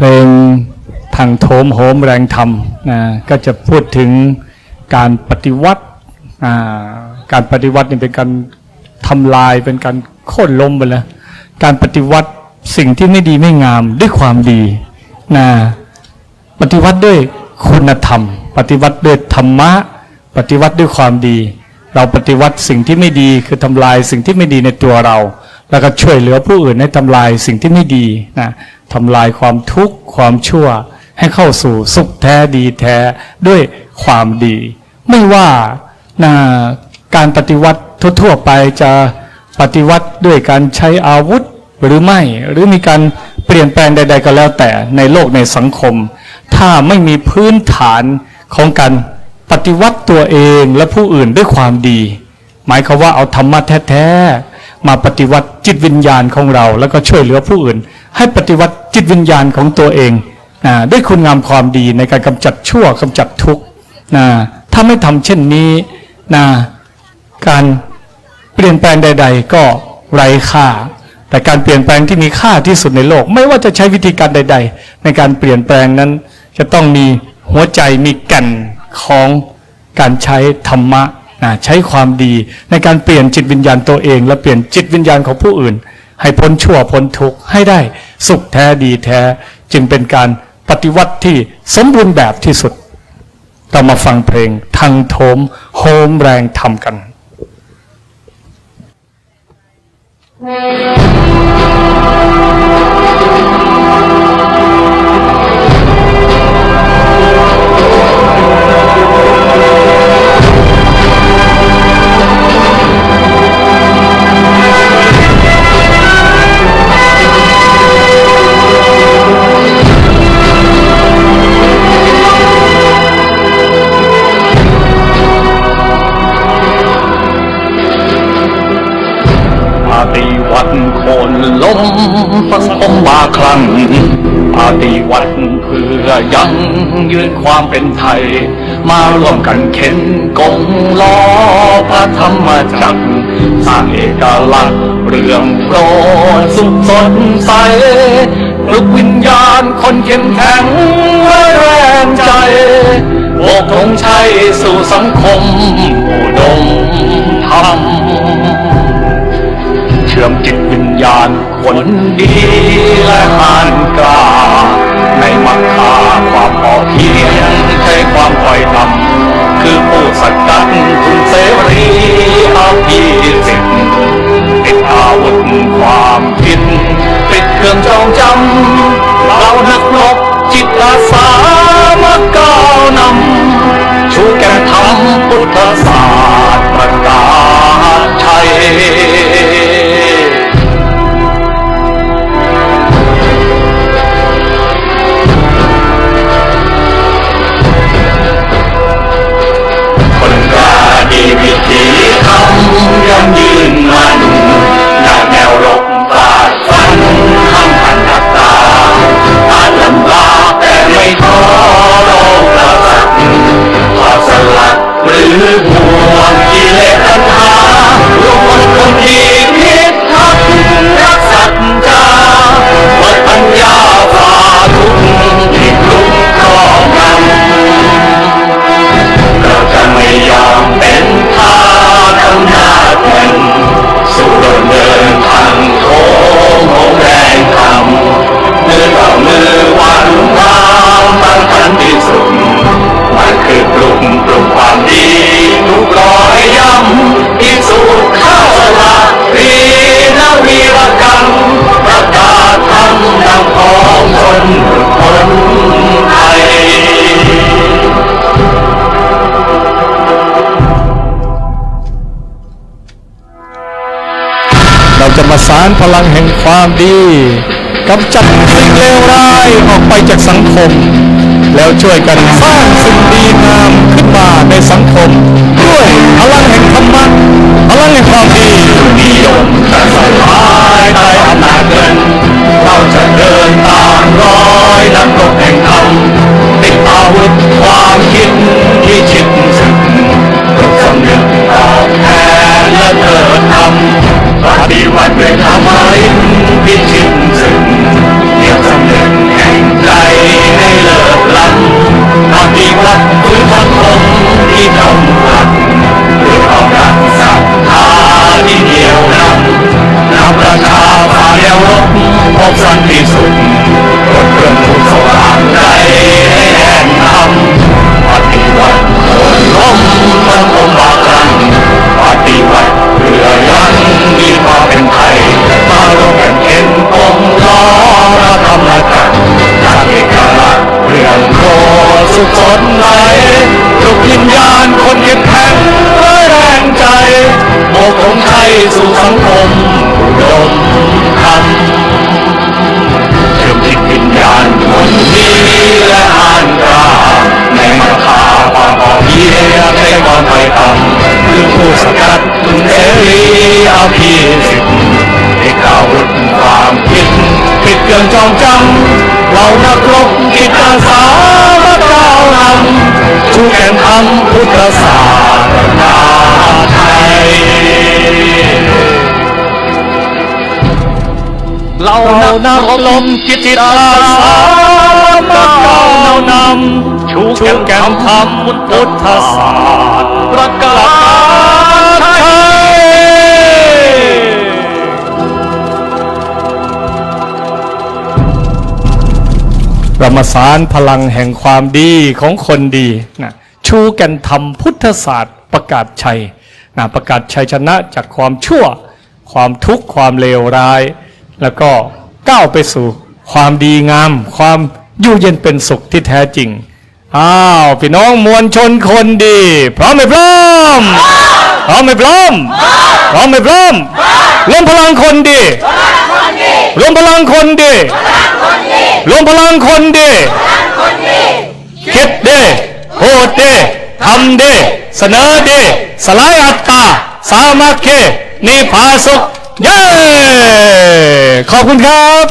เพลงทางโถมโหมแรงธรรมนะก็จะพูดถึงการปฏิวัติการปฏิวัตินี่เป็นการทำลายเป็นการโค่นล้มไปแล้วการปฏิวัติสิ่งที่ไม่ดีไม่งามด้วยความดีนะปฏิวัติด้วยคุณธรรม ปฏิวัติด้วยธรรมะ ปฏิวัติด้วยความดี เราปฏิวัติสิ่งที่ไม่ดีคือทำลายสิ่งที่ไม่ดีในตัวเรา แล้วก็ช่วยเหลือผู้อื่นให้ทำลายสิ่งที่ไม่ดีนะ ทำลายความทุกข์ความชั่ว ให้เข้าสู่สุขแท้ดีแท้ด้วยความดี ไม่ว่านะการปฏิวัติทั่วๆไปจะปฏิวัติด้วยการใช้อาวุธหรือไม่หรือมีการเปลี่ยนแปลงใด ๆ ก็แล้วแต่ในโลกในสังคม ถ้าไม่มีพื้นฐานของการปฏิวัติตัวเองและผู้อื่นด้วยความดี หมายความว่าเอาธรรมะแท้ๆ มาปฏิวัติจิตวิญญาณของเรา แล้วก็ช่วยเหลือผู้อื่น ให้ปฏิวัติจิตวิญญาณของตัวเองนะด้วยคุณงามความดีในการกำจัดชั่วกำจัดทุกข์นะถ้าไม่ทำเช่นนี้นะการเปลี่ยนแปลงใด ๆ ก็ไร้ค่า แต่การเปลี่ยนแปลงที่มีค่าที่สุดในโลก ไม่ว่าจะใช้วิธีการใด ๆ ในการเปลี่ยนแปลงนั้น จะต้องมีหัวใจมีแก่นของการใช้ธรรมะ นะใช้ความดีในการเปลี่ยนจิตวิญญาณตัวเอง และเปลี่ยนจิตวิญญาณของผู้อื่น ให้พ้นชั่วพ้นทุกข์ให้ได้สุขแท้ดีแท้ จึงเป็นการปฏิวัติที่สมบูรณ์แบบที่สุดเรามาฟังเพลงทางโถมโฮมแรงทำกันป ฏิวัติเพื่อยังยืนความเป็นไทย มาร่วมกันเข็นกงล้อพระธรรมจักรสร้างเอกลักษณ์เรื่องโปรดสุขสดใสปลุกวิญญาณคนเข้มแข็งและแรงใจโบกธงชัยสู่สังคมอุดมธรรมเชื่อมจิตวิญญาณคนดีและหานกล้า มักคาความพอเพียงใช้ความปล่อยธรรมคือผู้สักกัดทุนเสรีอาภีสิทธิ์ติดอาวุธความผิดปิดเครื่องจองจำเรานักรบจิตอาสามาก้าวนำชูแก่ธรรมพุทธศาานพลังแห่งความดีกำจัดสิ่งเลวร้ายออกไปจากสังคม แล้วช่วยกันสร้างสิ่งดีงามขึ้นมาในสังคม ด้วยพลังแห่งธรรมะพลังแห่งความดีนิยม ที่สุดกดเครื่องมืสว่างใจให้แน่นนำปฏิวัติโดยล้มมันคงมากันปฏิวัติเพื่อยันมีความเป็นไทยมาลงกันเข็นองค์ล้อระทำละกันนักเอกลักษณ์เรื่องโคสุขสนไหนทุกยิ้มยานคนยึดแข็งและแรงใจโบกของไทยสู่สังคม พี่สิบเอกอาวุธความคิดผิดเกินจองจำเรานักรบจิตอาสาและก้าวนำชูแก่นทำพุทธศาสนาไทย เรานักรบจิตอาสามาเก้านำชูแก่นทำพุทธศาสนา มสารพลังแห่งความดีของคนดีนะชูแกันทำพุทธศาสตร์ประกาศชัยนะประกาศชัยชนะจากความชั่ว ความทุกข์ความเลวร้าย แล้วก็ก้าวไปสู่ความดีงาม ความอยู่เย็นเป็นสุขที่แท้จริง อ้าวพี่น้องมวลชนคนดี พร้อมไหมพร้อม พร้อมไหมพร้อม พร้อมไหมพร้อมรวมพลังคนดีรวมพลังคนดี รวมพลังคนดีคิดดีพูดดีทำดีเสนอดีสลายอัตตา สามัคคีนิพาสุข เย้ ขอบคุณครับ